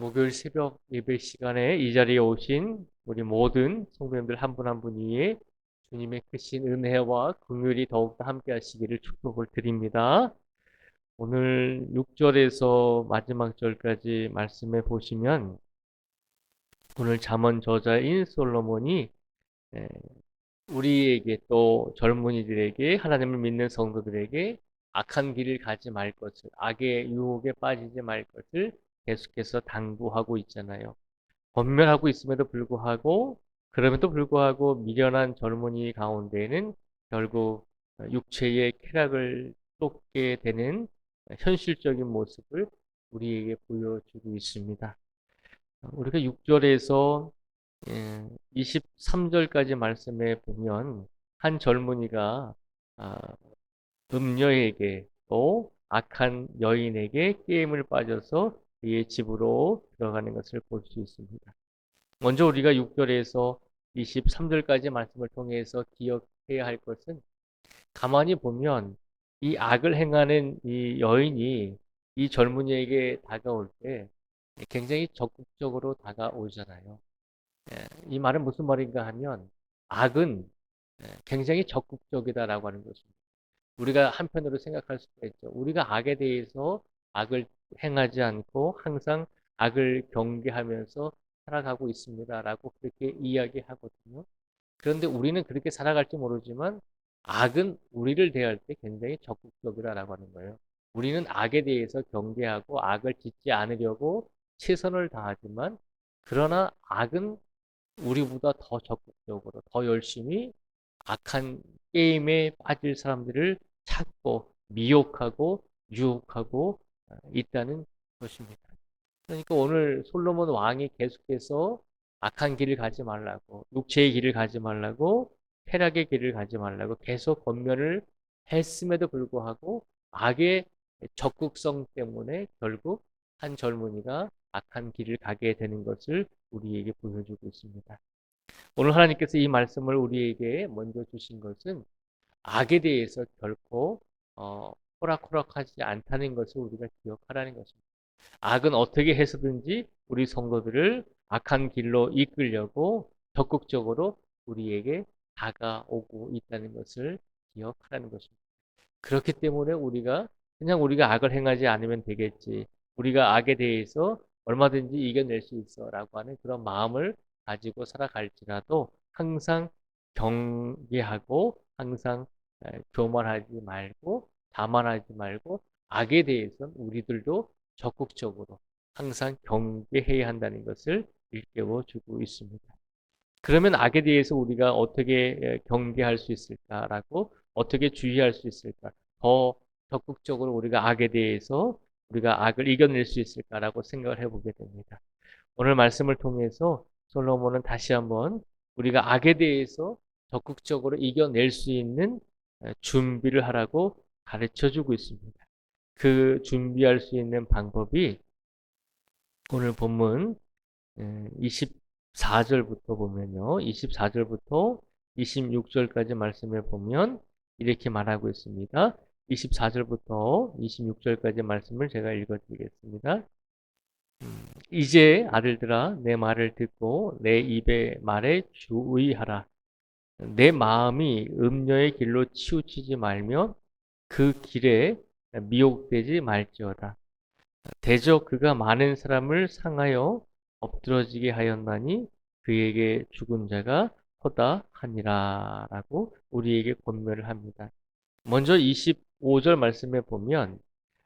목요일 새벽 예배 시간에 이 자리에 오신 우리 모든 성도님들 한 분 한분 위에 주님의 크신 은혜와 긍휼이 더욱더 함께 하시기를 축복을 드립니다. 오늘 6절에서 마지막 절까지 말씀해 보시면 오늘 잠언 저자인 솔로몬이 에, 우리에게 또 젊은이들에게 하나님을 믿는 성도들에게 악한 길을 가지 말 것을 악의 유혹에 빠지지 말 것을 계속해서 당부하고 있잖아요. 권면하고 있음에도 불구하고 그럼에도 불구하고 미련한 젊은이 가운데에는 결국 육체의 쾌락을 쫓게 되는 현실적인 모습을 우리에게 보여주고 있습니다. 우리가 6절에서 23절까지 말씀해 보면 한 젊은이가 아, 음녀에게 또 악한 여인에게 게임을 빠져서 그의 집으로 들어가는 것을 볼 수 있습니다. 먼저 우리가 6절에서 23절까지 말씀을 통해서 기억해야 할 것은 가만히 보면 이 악을 행하는 이 여인이 이 젊은이에게 다가올 때 굉장히 적극적으로 다가오잖아요. 예, 이 말은 무슨 말인가 하면 악은 예, 굉장히 적극적이다라고 하는 것입니다. 우리가 한편으로 생각할 수가 있죠. 우리가 악에 대해서 악을 행하지 않고 항상 악을 경계하면서 살아가고 있습니다라고 그렇게 이야기하거든요. 그런데 우리는 그렇게 살아갈지 모르지만 악은 우리를 대할 때 굉장히 적극적이라고 하는 거예요. 우리는 악에 대해서 경계하고 악을 짓지 않으려고 최선을 다하지만 그러나 악은 우리보다 더 적극적으로 더 열심히 악한 게임에 빠질 사람들을 찾고 미혹하고 유혹하고 있다는 것입니다. 그러니까 오늘 솔로몬 왕이 계속해서 악한 길을 가지 말라고, 육체의 길을 가지 말라고, 쾌락의 길을 가지 말라고 계속 권면을 했음에도 불구하고 악의 적극성 때문에 결국 한 젊은이가 악한 길을 가게 되는 것을 우리에게 보여주고 있습니다. 오늘 하나님께서 이 말씀을 우리에게 먼저 주신 것은 악에 대해서 결코 어, 호락호락하지 않다는 것을 우리가 기억하라는 것입니다. 악은 어떻게 해서든지 우리 성도들을 악한 길로 이끌려고 적극적으로 우리에게 다가오고 있다는 것을 기억하라는 것입니다. 그렇기 때문에 우리가 그냥 우리가 악을 행하지 않으면 되겠지. 우리가 악에 대해서 얼마든지 이겨낼 수 있어 라고 하는 그런 마음을 가지고 살아갈지라도 항상 경계하고 항상 교만하지 말고 자만하지 말고 악에 대해서는 우리들도 적극적으로 항상 경계해야 한다는 것을 일깨워 주고 있습니다. 그러면 악에 대해서 우리가 어떻게 경계할 수 있을까라고 어떻게 주의할 수 있을까? 더 적극적으로 우리가 악에 대해서 우리가 악을 이겨낼 수 있을까라고 생각을 해보게 됩니다. 오늘 말씀을 통해서 솔로몬은 다시 한번 우리가 악에 대해서 적극적으로 이겨낼 수 있는 준비를 하라고 가르쳐 주고 있습니다. 그 준비할 수 있는 방법이 오늘 본문 24절부터 보면요. 24절부터 26절까지 말씀을 보면 이렇게 말하고 있습니다. 24절부터 26절까지 말씀을 제가 읽어드리겠습니다. 음, 이제 아들들아 내 말을 듣고 내 입의 말에 주의하라. 내 마음이 음녀의 길로 치우치지 말며 그 길에 미혹되지 말지어다. 대저 그가 많은 사람을 상하여 엎드러지게 하였나니 그에게 죽은 자가 허다하니라 라고 우리에게 권면을 합니다. 먼저 25절 말씀에 보면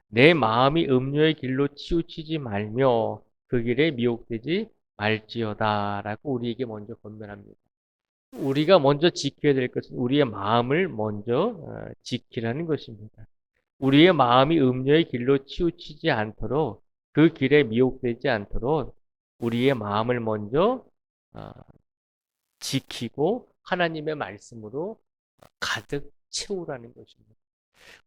내 마음이 음료의 길로 치우치지 말며 그 길에 미혹되지 말지어다 라고 우리에게 먼저 권면합니다. 우리가 먼저 지켜야 될 것은 우리의 마음을 먼저 어, 지키라는 것입니다. 우리의 마음이 음료의 길로 치우치지 않도록 그 길에 미혹되지 않도록 우리의 마음을 먼저 어, 지키고 하나님의 말씀으로 가득 채우라는 것입니다.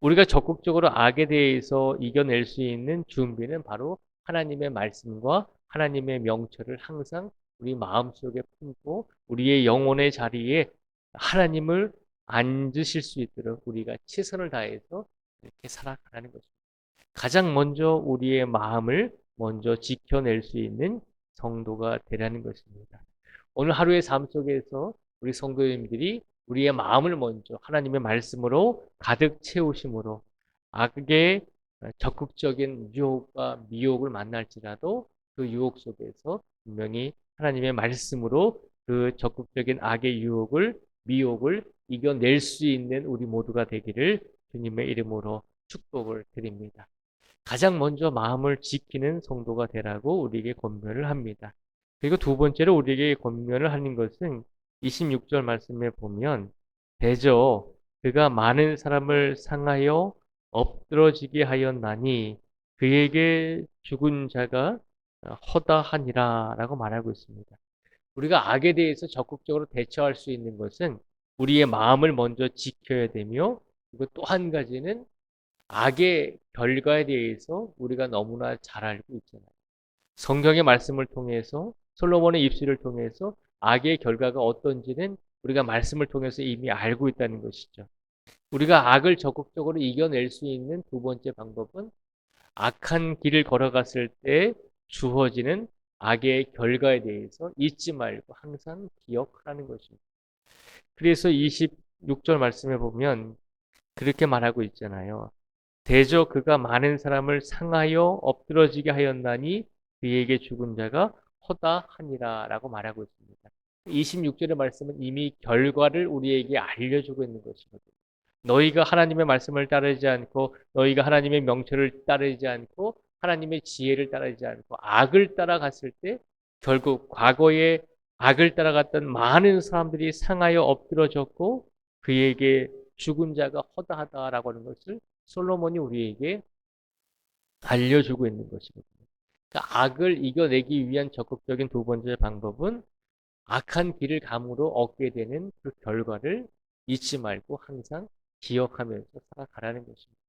우리가 적극적으로 악에 대해서 이겨낼 수 있는 준비는 바로 하나님의 말씀과 하나님의 명철을 항상 우리 마음속에 품고 우리의 영혼의 자리에 하나님을 앉으실 수 있도록 우리가 최선을 다해서 이렇게 살아가는 것입니다. 가장 먼저 우리의 마음을 먼저 지켜낼 수 있는 성도가 되라는 것입니다. 오늘 하루의 삶 속에서 우리 성도님들이 우리의 마음을 먼저 하나님의 말씀으로 가득 채우심으로 악의 적극적인 유혹과 미혹을 만날지라도 그 유혹 속에서 분명히 하나님의 말씀으로 그 적극적인 악의 유혹을 미혹을 이겨낼 수 있는 우리 모두가 되기를 주님의 이름으로 축복을 드립니다. 가장 먼저 마음을 지키는 성도가 되라고 우리에게 권면을 합니다. 그리고 두 번째로 우리에게 권면을 하는 것은 26절 말씀에 보면 대저 그가 많은 사람을 상하여 엎드러지게 하였나니 그에게 죽은 자가 허다하니라 라고 말하고 있습니다. 우리가 악에 대해서 적극적으로 대처할 수 있는 것은 우리의 마음을 먼저 지켜야 되며 그리고 또 한 가지는 악의 결과에 대해서 우리가 너무나 잘 알고 있잖아요. 성경의 말씀을 통해서 솔로몬의 입술을 통해서 악의 결과가 어떤지는 우리가 말씀을 통해서 이미 알고 있다는 것이죠. 우리가 악을 적극적으로 이겨낼 수 있는 두 번째 방법은 악한 길을 걸어갔을 때 주어지는 악의 결과에 대해서 잊지 말고 항상 기억하는 것입니다. 그래서 26절 말씀에 보면 그렇게 말하고 있잖아요. 대저 그가 많은 사람을 상하여 엎드러지게 하였나니 그에게 죽은 자가 허다하니라 라고 말하고 있습니다. 26절의 말씀은 이미 결과를 우리에게 알려주고 있는 것이거든요. 너희가 하나님의 말씀을 따르지 않고 너희가 하나님의 명철을 따르지 않고 하나님의 지혜를 따르지 않고 악을 따라갔을 때 결국 과거에 악을 따라갔던 많은 사람들이 상하여 엎드러졌고 그에게 죽은 자가 허다하다라고 하는 것을 솔로몬이 우리에게 알려주고 있는 것이거든요. 그러니까 악을 이겨내기 위한 적극적인 두 번째 방법은 악한 길을 감으로 얻게 되는 그 결과를 잊지 말고 항상 기억하면서 살아가라는 것입니다.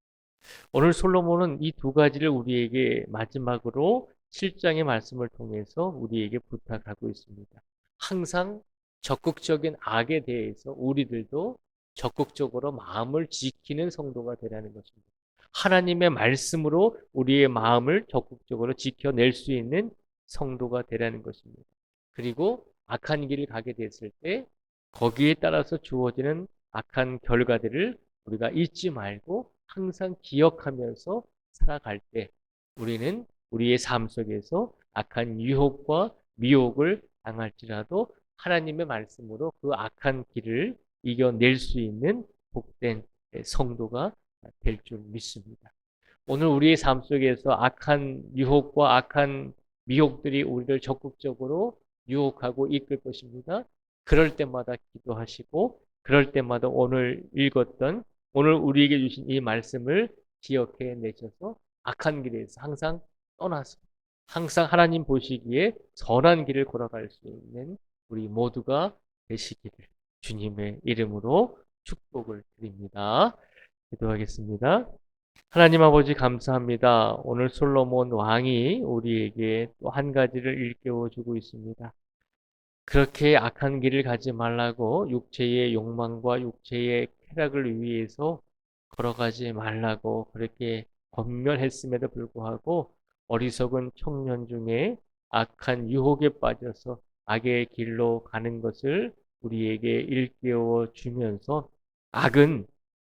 오늘 솔로몬은 이 두 가지를 우리에게 마지막으로 7장의 말씀을 통해서 우리에게 부탁하고 있습니다. 항상 적극적인 악에 대해서 우리들도 적극적으로 마음을 지키는 성도가 되라는 것입니다. 하나님의 말씀으로 우리의 마음을 적극적으로 지켜낼 수 있는 성도가 되라는 것입니다. 그리고 악한 길을 가게 됐을 때 거기에 따라서 주어지는 악한 결과들을 우리가 잊지 말고 항상 기억하면서 살아갈 때 우리는 우리의 삶 속에서 악한 유혹과 미혹을 당할지라도 하나님의 말씀으로 그 악한 길을 이겨낼 수 있는 복된 성도가 될 줄 믿습니다. 오늘 우리의 삶 속에서 악한 유혹과 악한 미혹들이 우리를 적극적으로 유혹하고 이끌 것입니다. 그럴 때마다 기도하시고 그럴 때마다 오늘 읽었던 오늘 우리에게 주신 이 말씀을 기억해 내셔서 악한 길에서 항상 떠나서 항상 하나님 보시기에 선한 길을 걸어갈 수 있는 우리 모두가 되시기를 주님의 이름으로 축복을 드립니다. 기도하겠습니다. 하나님 아버지 감사합니다. 오늘 솔로몬 왕이 우리에게 또 한 가지를 일깨워 주고 있습니다. 그렇게 악한 길을 가지 말라고 육체의 욕망과 육체의 쾌락을 위해서 걸어가지 말라고 그렇게 권면했음에도 불구하고 어리석은 청년 중에 악한 유혹에 빠져서 악의 길로 가는 것을 우리에게 일깨워 주면서 악은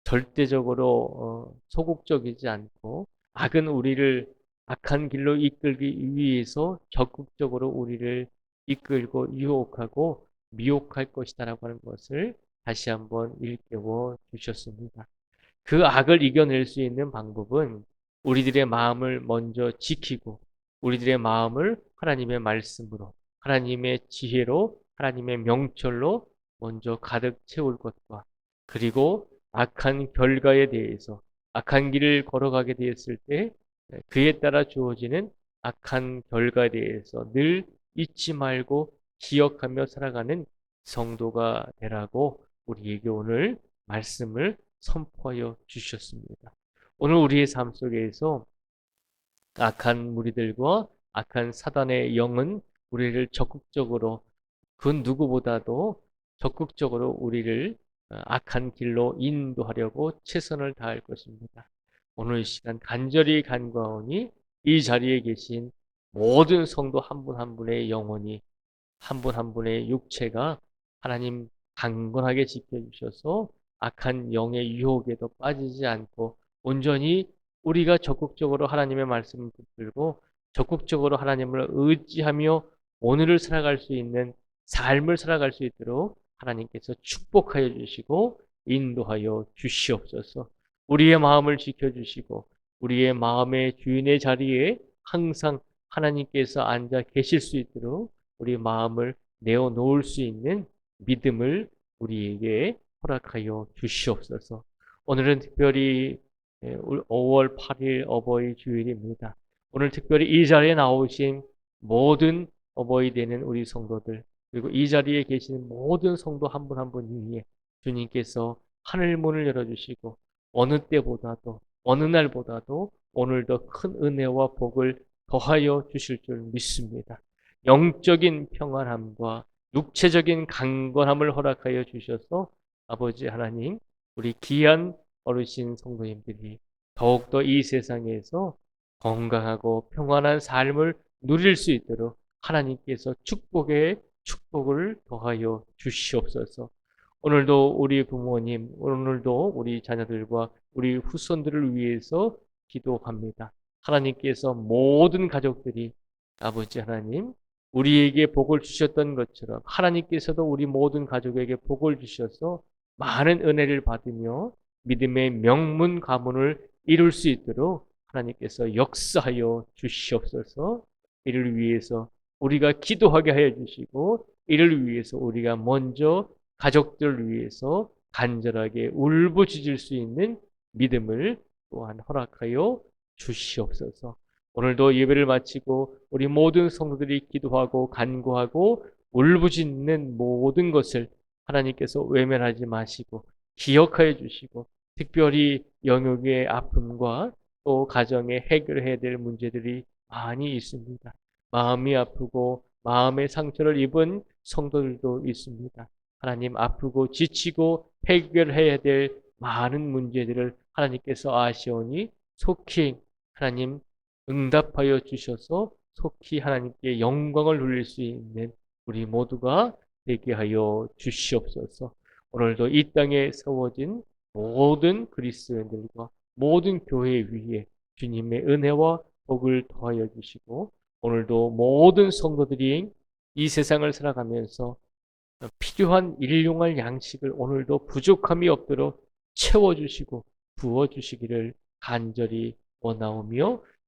절대적으로 어, 소극적이지 않고 악은 우리를 악한 길로 이끌기 위해서 적극적으로 우리를 이끌고 유혹하고 미혹할 것이다라고 하는 것을 다시 한번 일깨워 주셨습니다. 그 악을 이겨낼 수 있는 방법은 우리들의 마음을 먼저 지키고 우리들의 마음을 하나님의 말씀으로 하나님의 지혜로 하나님의 명철로 먼저 가득 채울 것과 그리고 악한 결과에 대해서 악한 길을 걸어가게 되었을 때 그에 따라 주어지는 악한 결과에 대해서 늘 잊지 말고 기억하며 살아가는 성도가 되라고 우리에게 오늘 말씀을 선포하여 주셨습니다. 오늘 우리의 삶 속에서 악한 무리들과 악한 사단의 영은 우리를 적극적으로 그 누구보다도 적극적으로 우리를 어, 악한 길로 인도하려고 최선을 다할 것입니다. 오늘 이 시간 간절히 간과하니 이 자리에 계신 모든 성도 한 분한 분의 영혼이 한분한 분의 육체가 하나님 강건하게 지켜주셔서 악한 영의 유혹에도 빠지지 않고 온전히 우리가 적극적으로 하나님의 말씀을 붙들고 적극적으로 하나님을 의지하며 오늘을 살아갈 수 있는 삶을 살아갈 수 있도록 하나님께서 축복하여 주시고 인도하여 주시옵소서. 우리의 마음을 지켜주시고 우리의 마음의 주인의 자리에 항상 하나님께서 앉아 계실 수 있도록 우리 마음을 내어 놓을 수 있는 믿음을 우리에게 허락하여 주시옵소서. 오늘은 특별히 5월 8일 어버이 주일입니다. 오늘 특별히 이 자리에 나오신 모든 어버이 되는 우리 성도들 그리고 이 자리에 계시는 모든 성도 한 분 한 분 위에 주님께서 하늘 문을 열어주시고 어느 때보다도 어느 날보다도 오늘도 큰 은혜와 복을 더하여 주실 줄 믿습니다. 영적인 평안함과 육체적인 강건함을 허락하여 주셔서 아버지 하나님 우리 귀한 어르신 성도님들이 더욱더 이 세상에서 건강하고 평안한 삶을 누릴 수 있도록 하나님께서 축복의 축복을 더하여 주시옵소서. 오늘도 우리 부모님, 오늘도 우리 자녀들과 우리 후손들을 위해서 기도합니다. 하나님께서 모든 가족들이 아버지 하나님, 우리에게 복을 주셨던 것처럼 하나님께서도 우리 모든 가족에게 복을 주셔서 많은 은혜를 받으며 믿음의 명문 가문을 이룰 수 있도록 하나님께서 역사하여 주시옵소서 이를 위해서 우리가 기도하게 하여 주시고 이를 위해서 우리가 먼저 가족들을 위해서 간절하게 울부짖을 수 있는 믿음을 또한 허락하여 주시옵소서. 오늘도 예배를 마치고 우리 모든 성도들이 기도하고 간구하고 울부짖는 모든 것을 하나님께서 외면하지 마시고 기억하여 주시고 특별히 영역의 아픔과 또 가정에 해결해야 될 문제들이 많이 있습니다. 마음이 아프고 마음의 상처를 입은 성도들도 있습니다. 하나님 아프고 지치고 해결해야 될 많은 문제들을 하나님께서 아시오니 속히 하나님 응답하여 주셔서 속히 하나님께 영광을 누릴 수 있는 우리 모두가 되게 하여 주시옵소서. 오늘도 이 땅에 세워진 모든 그리스도인들과 모든 교회 위에 주님의 은혜와 복을 더하여 주시고 오늘도 모든 성도들이 이 세상을 살아가면서 필요한 일용할 양식을 오늘도 부족함이 없도록 채워주시고 부어주시기를 간절히 원하오며